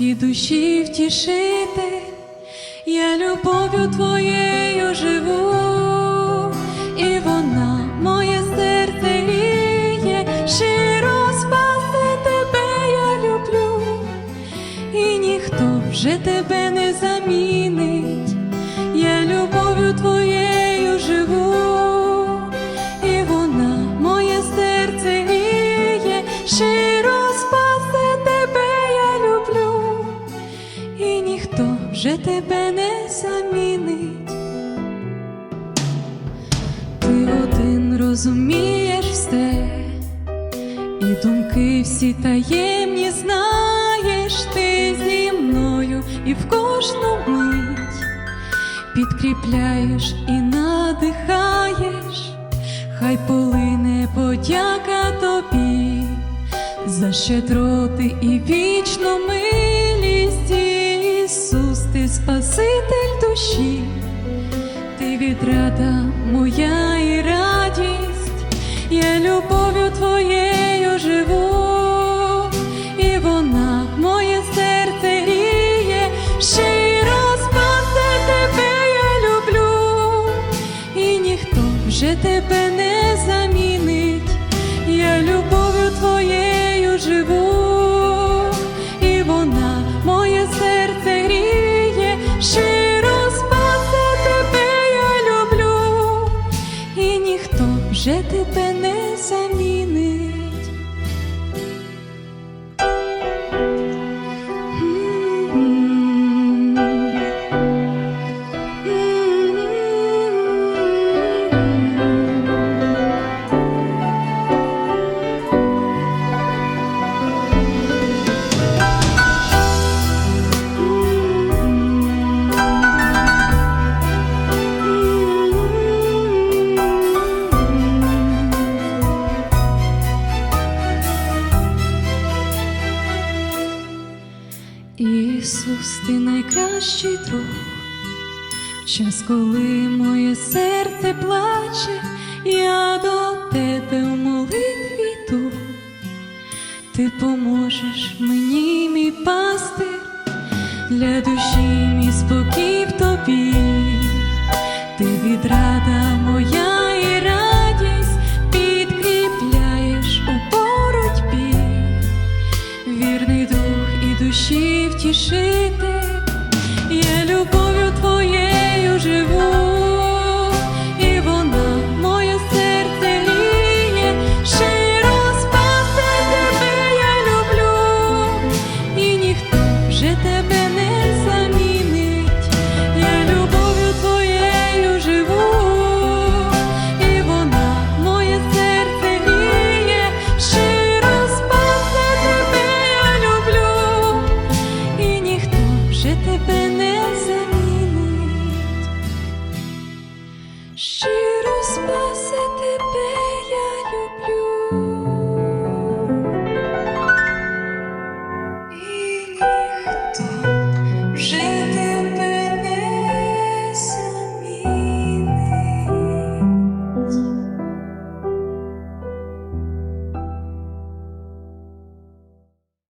і душі втішити, я любов'ю твоєю живу, і вона моє серце гріє, щиро спаси тебе я люблю, і ніхто вже тебе не замінить, я любов'ю твоєю вже тебе не замінить. Ти один розумієш все, і думки всі таємні знаєш, ти зі мною і в кожну мить підкріпляєш і надихаєш, хай полине подяка тобі за щедроти і вічну Ісус, Спаситель душі ти відрада моя і радість, я любов'ю твоєю живу, і вона моє серце гріє, щиро спасе тебе я люблю, і ніхто вже тебе не замінить, я любов'ю твоєю живу, не. Ісус, ти найкращий друг, в час, коли моє серце плаче, я до тебе в молитві йду. Ти поможеш мені, мій пастир, для душі мій душі втішити, я любов'ю твоєю живу, вже тебе не